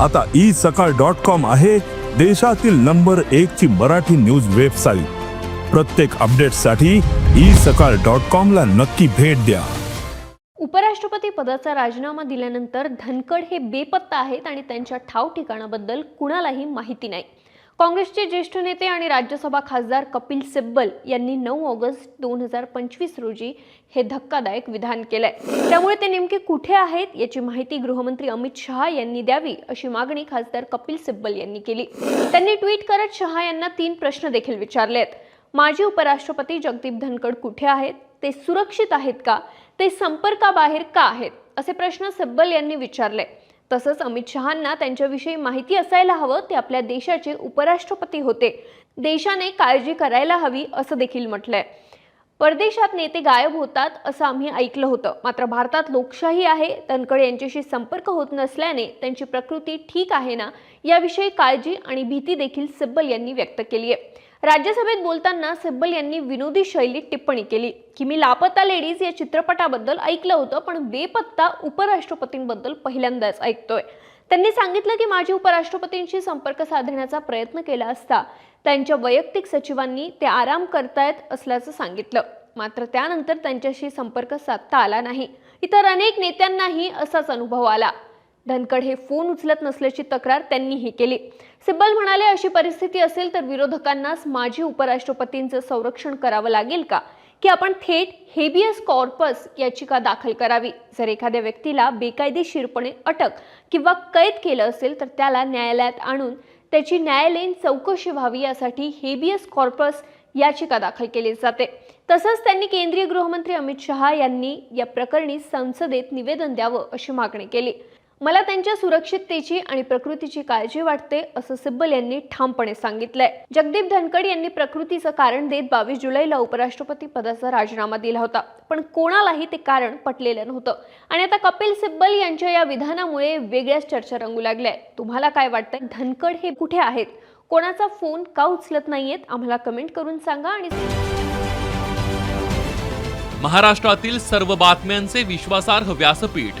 आता ई सकाळ dot com आहे देशातील नंबर एक ची मराठी न्यूज वेबसाईट. प्रत्येक अपडेटसाठी ई सकाळ डॉट कॉम ला नक्की भेट द्या. उपराष्ट्रपती पदाचा राजीनामा दिल्यानंतर धनकड हे बेपत्ता आहेत आणि त्यांच्या ठाव ठिकाणाबद्दल कुणालाही माहिती नाही. काँग्रेसचे ज्येष्ठ नेते आणि राज्यसभा खासदार कपिल सिब्बल यांनी नऊ ऑगस्ट दोन हजार पंचवीस रोजी हे धक्कादायक विधान केलंय. त्यामुळे ते नेमके कुठे आहेत याची माहिती गृहमंत्री अमित शहा यांनी द्यावी अशी मागणी खासदार कपिल सिब्बल यांनी केली. त्यांनी ट्विट करत शहा यांना तीन प्रश्न देखील विचारले आहेत माजी उपराष्ट्रपती जगदीप धनकड कुठे आहेत? ते सुरक्षित आहेत का? ते संपर्काबाहेर का आहेत? असे प्रश्न सिब्बल यांनी विचारले. तसंच अमित शहांना त्यांच्याविषयी माहिती असायला हवं ते आपल्या देशाचे उपराष्ट्रपती होते. देशाने काळजी करायला हवी असं देखील म्हटलंय. परदेशात नेते गायब होतात असं आम्ही ऐकलं होतं. मात्र भारतात लोकशाही आहे तनकड यांच्याशी संपर्क होत नसल्याने त्यांची प्रकृती ठीक आहे ना याविषयी काळजी आणि भीती देखील सिब्बल यांनी व्यक्त केली आहे राज्यसभेत बोलताना सिब्बल यांनी विनोदी शैलीत टिप्पणी केली. की मी लापता लेडीज या चित्रपटाबद्दल ऐकलं होतं पण बेपत्ता उपराष्ट्रपतींबद्दल पहिल्यांदाच ऐकतोय. त्यांनी सांगितलं की माजी उपराष्ट्रपतींशी संपर्क साधण्याचा प्रयत्न केला असता त्यांच्या वैयक्तिक सचिवांनी ते आराम करतायत असल्याचं सांगितलं. मात्र त्यानंतर त्यांच्याशी संपर्क साधता आला नाही. इतर अनेक नेत्यांनाही असाच अनुभव आला. धनकड हे फोन उचलत नसल्याची तक्रार त्यांनीही केली. सिब्बल म्हणाले अशी परिस्थिती असेल तर विरोधकांनाच माजी उपराष्ट्रपतींचं संरक्षण करावं लागेल का? की आपण थेट हेबियस कॉर्पस याचिका दाखल करावी? जर एखाद्या व्यक्तीला बेकायदेशीरपणे अटक किंवा कैद केलं असेल तर त्याला न्यायालयात आणून त्याची न्यायालयीन चौकशी व्हावी यासाठी हेबियस कॉर्पस याचिका दाखल केली जाते. तसंच त्यांनी केंद्रीय गृहमंत्री अमित शहा यांनी या प्रकरणी संसदेत निवेदन द्यावं अशी मागणी केली. मला त्यांच्या सुरक्षिततेची आणि प्रकृतीची काळजी वाटते असं सिब्बल यांनी ठामपणे सांगितलंय. जगदीप धनकड यांनी प्रकृतीचं कारण देत बावीस जुलैला उपराष्ट्रपती पदाचा राजीनामा दिला होता. पण कोणालाही ते कारण पटलेलं नव्हतं. आणि आता कपिल सिब्बल यांच्या या विधानामुळे वेगळ्याच चर्चा रंगू लागल्या तुम्हाला काय वाटतंय? धनकड हे कुठे आहेत? कोणाचा फोन का उचलत नाहीयेत? आम्हाला कमेंट करून सांगा आणि महाराष्ट्रातील सर्व बातम्यांचे विश्वासार्ह व्यासपीठ